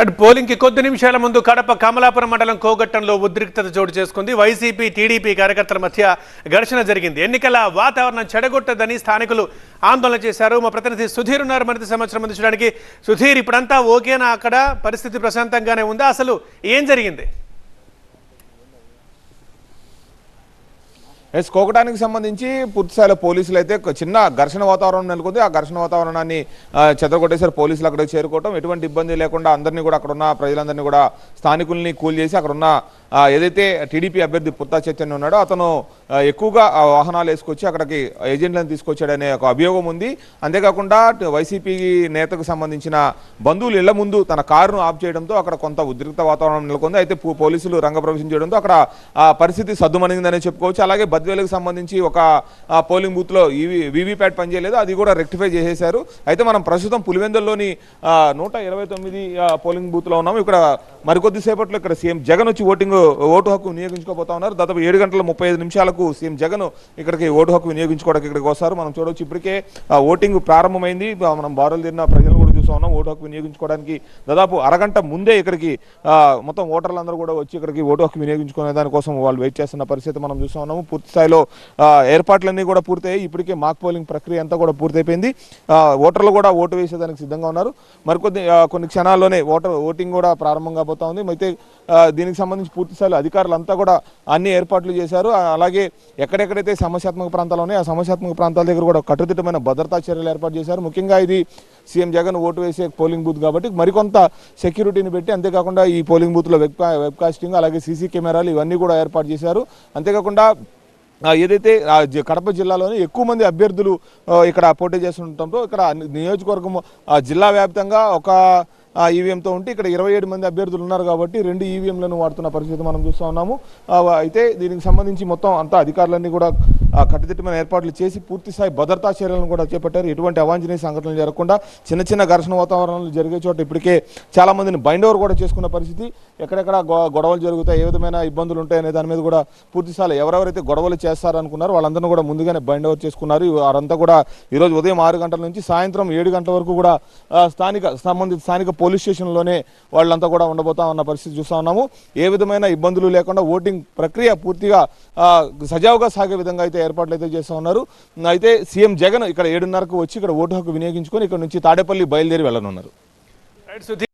అటు పోలింగ్కి కొద్ది నిమిషాల ముందు కడప కమలాపురం మండలం కోగట్టంలో ఉద్రిక్తత చోటు చేసుకుంది. వైసీపీ టీడీపీ కార్యకర్తల మధ్య ఘర్షణ జరిగింది. ఎన్నికల వాతావరణం చెడగొట్టదని స్థానికులు ఆందోళన చేశారు. మా ప్రతినిధి సుధీర్ ఉన్నారు. మరింత సమాచారం అందించడానికి సుధీర్ ఇప్పుడంతా ఓకేనా అక్కడ? పరిస్థితి ప్రశాంతంగానే ఉందా? అసలు ఏం జరిగింది? ఎస్ కోకటానికి సంబంధించి పూర్తిస్థాయిలో పోలీసులు అయితే చిన్న ఘర్షణ వాతావరణం నెలకొంది. ఆ ఘర్షణ వాతావరణాన్ని ఆ, పోలీసులు అక్కడికి చేరుకోవటం. ఎటువంటి ఇబ్బంది లేకుండా అందరినీ కూడా అక్కడ ఉన్న ప్రజలందరినీ కూడా స్థానికుల్ని కూల్ చేసి అక్కడ ఉన్న ఏదైతే టీడీపీ అభ్యర్థి పుత్తా చైతన్య ఉన్నాడో అతను ఎక్కువగా వాహనాలు వేసుకొచ్చి అక్కడికి ఏజెంట్లను తీసుకొచ్చాడనే ఒక అభియోగం ఉంది. అంతేకాకుండా వైసీపీ నేతకు సంబంధించిన బంధువులు ఇళ్ళ ముందు తన కారును ఆఫ్ చేయడంతో అక్కడ కొంత ఉద్రిక్త వాతావరణం నెలకొంది. అయితే పో- పోలీసులు రంగప్రవేశం చేయడంతో అక్కడ పరిస్థితి సద్దుమణిందనే చెప్పుకోవచ్చు. అలాగే బద్వేలకు సంబంధించి ఒక పోలింగ్ బూత్లో ఈవీ వీవీప్యాట్ పనిచేయలేదు అది కూడా రెక్టిఫై చేసేశారు. అయితే మనం ప్రస్తుతం పులివెందుల్లోని నూట ఇరవై తొమ్మిది పోలింగ్ బూత్లో ఉన్నాము. ఇక్కడ మరికొద్దిసేపట్లో ఇక్కడ సీఎం జగన్ వచ్చి ఓటింగ్ ఓటు హక్కు వినియోగించుకోబోతా ఉన్నారు. దాదాపు ఏడు గంటల ముప్పై ఐదు నిమిషాలకు సీఎం జగన్ ఇక్కడికి ఓటు హక్కు వినియోగించుకోవడానికి ఇక్కడికి వస్తారు. మనం చూడవచ్చు ఇప్పటికే ఆ, ఓటింగ్ ప్రారంభమైంది. మనం బారులు తిరిగిన ప్రజలు కూడా ఉన్నాం ఓటు హక్కు వినియోగించుకోవడానికి దాదాపు అరగంట ముందే ఇక్కడికి మొత్తం ఓటర్లందరూ కూడా వచ్చి ఇక్కడికి ఓటు హక్కు వినియోగించుకునే దానికోసం వాళ్ళు వెయిట్ చేస్తున్న పరిస్థితి మనం చూసా ఉన్నాము. పూర్తి స్థాయిలో ఏర్పాట్లన్నీ కూడా పూర్తయ్యాయి. ఇప్పటికే మాక్ పోలింగ్ ప్రక్రియ అంతా కూడా పూర్తయిపోయింది. ఓటర్లు కూడా ఓటు వేసేదానికి సిద్ధంగా ఉన్నారు. మరికొద్ది కొన్ని క్షణాల్లోనే ఓటర్ ఓటింగ్ కూడా ప్రారంభం కాబోతా ఉంది. అయితే దీనికి సంబంధించి పూర్తిస్థాయిలో అధికారులంతా అధికారులు అంతా కూడా అన్ని ఏర్పాట్లు చేశారు. అలాగే ఎక్కడెక్కడైతే సమస్యాత్మక ప్రాంతాలు ఉన్నాయో ఆ సమస్యాత్మక ప్రాంతాల దగ్గర కూడా కట్టుదిట్టమైన భద్రతా చర్యలు ఏర్పాటు చేశారు. ముఖ్యంగా ఇది సీఎం జగన్ ఓటు వేసే పోలింగ్ బూత్ కాబట్టి మరికొంత సెక్యూరిటీని పెట్టి అంతేకాకుండా ఈ పోలింగ్ బూత్లో వెబ్ వెబ్ కాస్టింగ్ అలాగే సీసీ కెమెరాలు ఇవన్నీ కూడా ఏర్పాటు చేశారు. అంతేకాకుండా ఏదైతే జ- కడప జిల్లాలోని ఎక్కువ మంది అభ్యర్థులు ఇక్కడ పోటీ చేస్తుండటంతో ఇక్కడ నియోజకవర్గం ఆ, జిల్లా వ్యాప్తంగా ఒక ఈవీఎంతో ఉంటే ఇక్కడ ఇరవై ఏడు మంది అభ్యర్థులు ఉన్నారు కాబట్టి రెండు ఈవీఎంలను వాడుతున్న పరిస్థితి మనం చూస్తూ ఉన్నాము. అయితే దీనికి సంబంధించి మొత్తం అంతా అధికారులన్నీ కూడా కట్టుదిట్టమైన ఏర్పాట్లు చేసి పూర్తిస్థాయి భద్రతా చర్యలను కూడా చేపట్టారు. ఎటువంటి అవాంఛనీయ సంఘటనలు జరగకుండా చిన్న చిన్న ఘర్షణ వాతావరణాలు జరిగే చోట ఇప్పటికే చాలా మందిని బైండ్ ఓవర్ కూడా చేసుకున్న పరిస్థితి. ఎక్కడెక్కడ గొడవలు జరుగుతాయి ఏ విధమైన ఇబ్బందులు ఉంటాయనే దాని మీద కూడా పూర్తిస్థాయి ఎవరెవరైతే గొడవలు చేస్తారనుకున్నారో వాళ్ళందరినీ కూడా ముందుగానే బైండ్ ఓవర్ చేసుకున్నారు. వారంతా కూడా ఈరోజు ఉదయం ఆరు గంటల నుంచి సాయంత్రం ఏడు గంటల వరకు కూడా స్థానిక సంబంధిత స్థానిక పోలీస్ స్టేషన్లోనే వాళ్ళంతా కూడా ఉండబోతా ఉన్న పరిస్థితి చూస్తూ ఉన్నాము. ఏ విధమైన ఇబ్బందులు లేకుండా ఓటింగ్ ప్రక్రియ పూర్తిగా సజావుగా సాగే విధంగా అయితే ఏర్పాట్లు అయితే చేస్తూ ఉన్నారు. అయితే సీఎం జగన్ ఇక్కడ ఏడున్నరకు వచ్చి ఇక్కడ ఓటు హక్కు వినియోగించుకొని ఇక్కడ నుంచి తాడేపల్లి బయలుదేరి వెళ్ళనున్నారు.